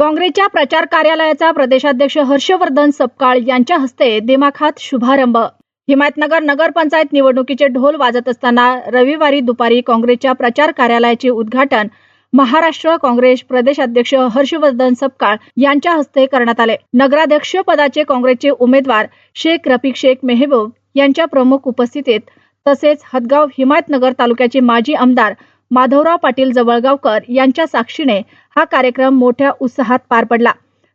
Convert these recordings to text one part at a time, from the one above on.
काँग्रेसच्या प्रचार कार्यालयाचा प्रदेशाध्यक्ष हर्षवर्धन सपकाळ यांच्या हस्ते दिमाखात शुभारंभ. हिमायतनगर नगरपंचायत निवडणुकीचे ढोल वाजत असताना रविवारी दुपारी काँग्रेसच्या प्रचार कार्यालयाचे उद्घाटन महाराष्ट्र काँग्रेस प्रदेशाध्यक्ष हर्षवर्धन सपकाळ यांच्या हस्ते करण्यात आले. नगराध्यक्ष पदाचे काँग्रेसचे उमेदवार शेख रफिक शेख मेहबूब यांच्या प्रमुख उपस्थितीत तसेच हदगाव हिमायतनगर तालुक्याचे माजी आमदार माधवराव पाटील जवळगावकर यांच्या साक्षीने हा कार्यक्रम मोठ्या उत्साहात पार पडला.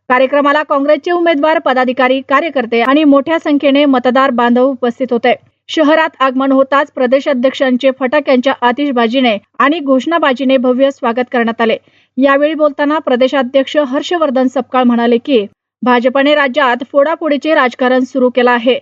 कार्यक्रमाला काँग्रेसचे उमेदवार पदाधिकारी कार्यकर्ते आणि मोठ्या संख्येने मतदार बांधव उपस्थित होते. शहरात आगमन होताच प्रदेशाध्यक्षांचे फटाक्यांच्या आतिषबाजीने आणि घोषणाबाजीने भव्य स्वागत करण्यात आले. यावेळी बोलताना प्रदेशाध्यक्ष हर्षवर्धन सपकाळ म्हणाले की भाजपने राज्यात फोडाफोडीचे राजकारण सुरू केलं आहे.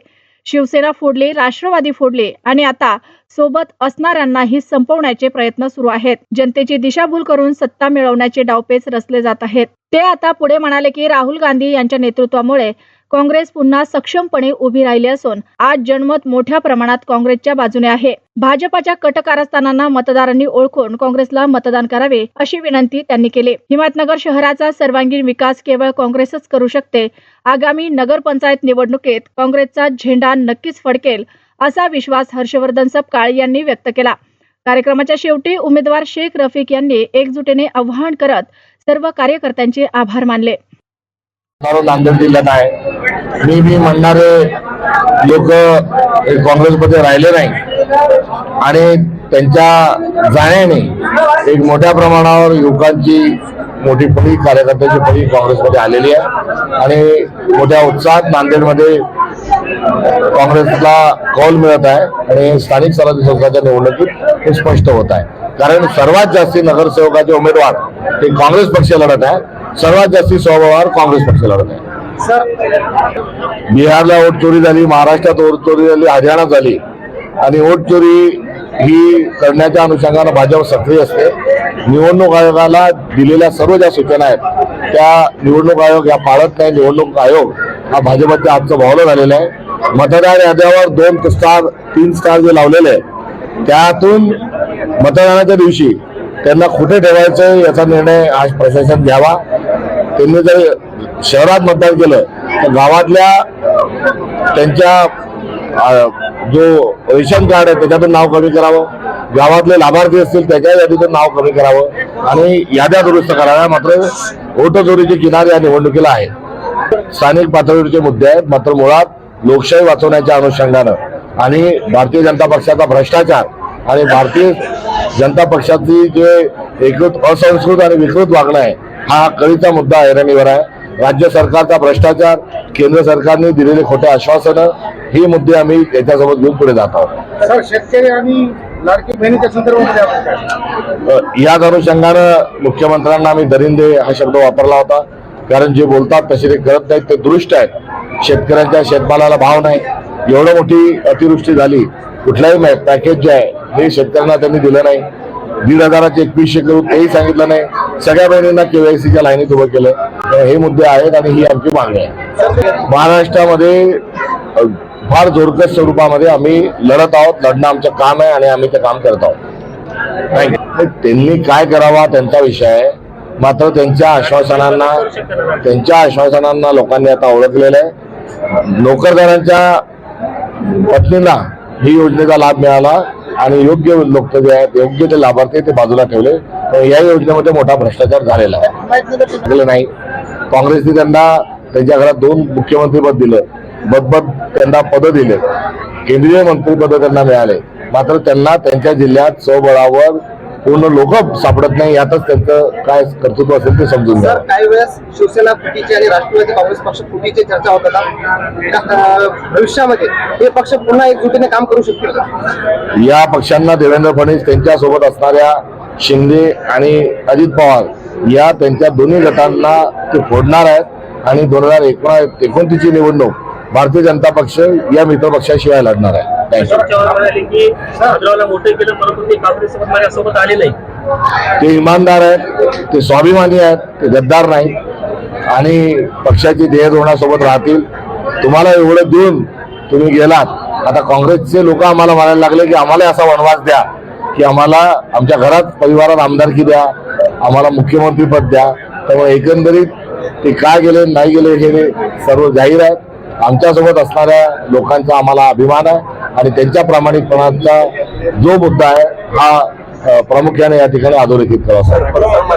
शिवसेना फोडली राष्ट्रवादी फोडली आणि आता सोबत असणाऱ्यांनाही संपवण्याचे प्रयत्न सुरू आहेत. जनतेची दिशाभूल करून सत्ता मिळवण्याचे डावपेच रचले जात आहेत. ते आता पुढे म्हणाले की राहुल गांधी यांच्या नेतृत्वामुळे काँग्रेस पुन्हा सक्षमपणे उभी राहिली असून आज जनमत मोठ्या प्रमाणात काँग्रेसच्या बाजूने आहे. भाजपाच्या कट कारस्थानांना मतदारांनी ओळखून काँग्रेसला मतदान करावे अशी विनंती त्यांनी केली. हिमायतनगर शहराचा सर्वांगीण विकास केवळ काँग्रेसच करू शकते. आगामी नगरपंचायत निवडणुकीत काँग्रेसचा झेंडा नक्कीच फडकेल असा विश्वास हर्षवर्धन सपकाळ यांनी व्यक्त केला. कार्यक्रमाच्या शेवटी उमेदवार शेख रफिक यांनी एकजुटीने आवाहन करत सर्व कार्यकर्त्यांचे आभार मानले. नांदेड जिल्ह्यात आहे. मी मी म्हणणारे लोक काँग्रेसमध्ये राहिले नाही. आणि त्यांच्या जाण्याने एक मोठ्या प्रमाणावर युवकांची मोठी फळी कार्यकर्त्याची फळी काँग्रेसमध्ये आलेली आहे. आणि मोठ्या उत्साहात नांदेडमध्ये काँग्रेसला कौल मिळत आहे आणि स्थानिक स्वराज्य संस्थाच्या निवडणुकीत हे स्पष्ट होत आहे. कारण सर्वात जास्ती नगरसेवकाचे उमेदवार हे काँग्रेस पक्ष लढत आहे. सर्वात जास्ती स्वभावावर काँग्रेस पक्ष लढत आहे. बिहारला वोट चोरी झाली महाराष्ट्रात वोट चोरी झाली हरियाणात झाली. आणि वोट चोरी ही करण्याच्या अनुषंगानं भाजप सक्रिय असते. निवडणूक आयोगाला दिलेल्या सर्व ज्या सूचना आहेत त्या निवडणूक आयोग या पाळत नाही. निवडणूक आयोग हा भाजपच्या आजचं भावलं झालेलं आहे. मतदार याद्यावर दोन स्टार तीन स्टार जे लावलेले आहेत त्यातून मतदानाच्या दिवशी त्यांना कुठे ठेवायचं याचा निर्णय आज प्रशासन घ्यावा. त्यांनी जर शहरात मतदान केलं तर गावातल्या त्यांच्या जो रेशन कार्ड आहे त्याच्यातून नाव कमी करावं. गावातले लाभार्थी असतील त्याच्या यादीतून नाव कमी करावं. आणि याद्या दुरुस्त कराव्या. मात्र वोटचोरीची किनार या निवडणुकीला आहे स्थानिक पातळीवरचे मुद्दे आहेत. मात्र मुळात लोकशाही वाचवण्याच्या अनुषंगानं आणि भारतीय जनता पक्षाचा भ्रष्टाचार आणि भारतीय जनता पक्षाची जे एकूण असंस्कृत आणि विकृत वागणं आहे हा कळीचा मुद्दा ऐरणीवर आहे राज्य सरकारचा भ्रष्टाचार केंद्र सरकारने दिलेले खोटे आश्वासनं ही मुद्दे आम्ही त्याच्यासोबत घेऊन पुढे जात आहोत. सर शेतकरी आणि याच अनुषंगानं मुख्यमंत्र्यांना आम्ही दरिंदे हा शब्द वापरला होता. कारण जे बोलतात तसे ते करत नाहीत ते दृष्ट आहेत. शेतकऱ्यांच्या शेतमालाला भाव नाही. एवढं मोठी अतिवृष्टी झाली कुठलाही पॅकेज जे आहे हे शेतकऱ्यांना त्यांनी दिलं नाही. दीड हजाराचे एकवीसशे करू तेही सांगितलं नाही. सगळ्या बहिणींना केवायसीच्या लाईनीत उभं केलं. तर हे मुद्दे आहेत आणि ही आमची मागणी आहे. महाराष्ट्रामध्ये फार जोरकस स्वरूपामध्ये आम्ही लढत आहोत लढणं आमचं काम आहे आणि आम्ही ते काम करत आहोत. त्यांनी काय करावा त्यांचा विषय आहे. मात्र त्यांच्या आश्वासनांना त्यांच्या आश्वासनांना लोकांनी आता ओळखलेलं आहे. नोकरदारांच्या पत्नींना ही योजनेचा लाभ मिळाला आणि योग्य लोक जे आहेत योग्य ते लाभार्थी ते बाजूला ठेवले. या योजनेमध्ये मोठा भ्रष्टाचार झालेला आहे. नाही. काँग्रेसने त्यांना त्यांच्या घरात दोन मुख्यमंत्रीपद दिलं. बदबद त्यांना पद दिले. केंद्रीय मंत्रीपद त्यांना मिळाले. मात्र त्यांना त्यांच्या जिल्ह्यात स्वबळावर पूर्ण लोक सापडत नाही. यातच त्यांचं काय कर्तृत्व असेल ते समजून घ्या. काही वेळेस शिवसेना फुटीची आणि राष्ट्रवादी काँग्रेस पक्ष फुटीची चर्चा होत भविष्यामध्ये हे पक्ष पुन्हा एकजुटीने काम करू शकतील का? या पक्षांना देवेंद्र फडणवीस त्यांच्यासोबत असणाऱ्या शिंदे आणि अजित पवार या त्यांच्या दोन्ही गटांना ते फोडणार आहेत. आणि दोन हजार एकोणतीसची निवडणूक भारतीय जनता पक्ष या मित्र पक्षाशिवाय लढणार आहे. ते नाही. इमानदार आहेत ते स्वाभिमानी आहेत ते गद्दार नाहीत आणि पक्षाची ध्येय धोरणासोबत राहतील. तुम्हाला एवढं देऊन तुम्ही गेलात. आता काँग्रेसचे लोक आम्हाला म्हणायला लागले की आम्हाला असा वनवास द्या. की आम्हाला आमच्या घरात परिवारात आमदारकी द्या आम्हाला मुख्यमंत्रीपद द्या. त्यामुळे एकंदरीत ते काय गेले नाही गेले हे सर्व जाहीर आहे. आमच्यासोबत असणाऱ्या लोकांचा आम्हाला अभिमान आहे आणि त्यांच्या प्रामाणिकपणाचा जो मुद्दा आहे हा प्रामुख्याने या ठिकाणी अधोरेखित करावा.